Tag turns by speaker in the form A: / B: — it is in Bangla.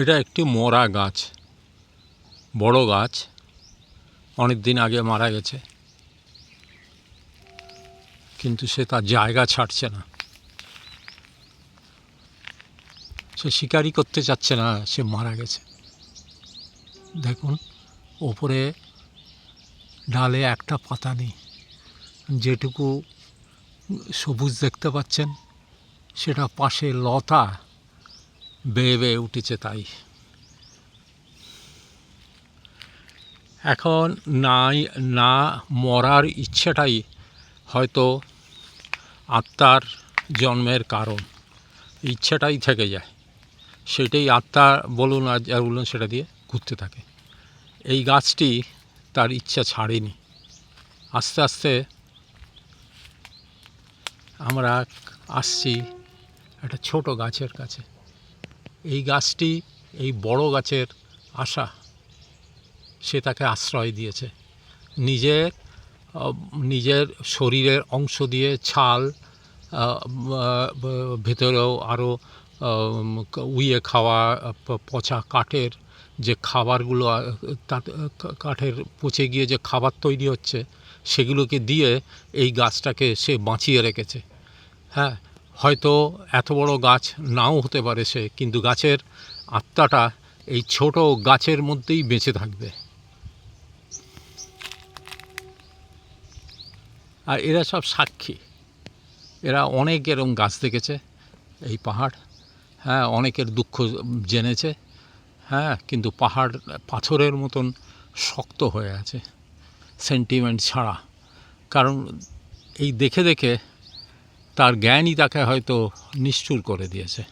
A: এটা একটি মরা গাছ, বড় গাছ অনেক দিন আগে মারা গেছে। কিন্তু সে তার জায়গা ছাড়ছে না। সে শিকারি করতে চাচ্ছে না, সে মারা গেছে। দেখুন, ওপরে ডালে একটা পাতা নেই। যেটুকু সবুজ দেখতে পাচ্ছেন, সেটা পাশে লতা। বেয়ে বেয়ে উঠেছে তাই। এখন নাই, না মরার ইচ্ছেটাই হয়তো আত্মার জন্মের কারণ। ইচ্ছেটাই থেকে যায়। সেটাই আত্মা বলুন আর যা বলুন সেটা দিয়ে ঘুরতে থাকে। এই গাছটি তার ইচ্ছা ছাড়েনি। আস্তে আস্তে আমরা আসছি একটা ছোট গাছের কাছে। এই গাছটি, এই বড় গাছের আশা, সে তাকে আশ্রয় দিয়েছে। নিজের নিজের শরীরের অংশ দিয়ে ছাল ভেতরেও আরও উইয়ে খাওয়া পচা কাঠের যে খাবারগুলো কাঠের পচে গিয়ে যে খাবার তৈরি হচ্ছে, সেগুলোকে দিয়ে এই গাছটাকে সে বাঁচিয়ে রেখেছে। হ্যাঁ হয়তো এত বড় গাছ নাও হতে পারে সে, কিন্তু গাছের আত্মাটা এই ছোট গাছের মধ্যেই বেঁচে থাকবে। আর এরা সব সাক্ষী। এরা অনেক এরকম গাছ দেখেছে, এই পাহাড়। হ্যাঁ অনেকের দুঃখ জেনেছে। হ্যাঁ কিন্তু পাহাড় পাথরের মতন শক্ত হয়ে আছে, সেন্টিমেন্ট ছাড়া। কারণ এই দেখে দেখে তার জ্ঞানই তাকে হয়তো নিষ্ঠুর করে দিয়েছে।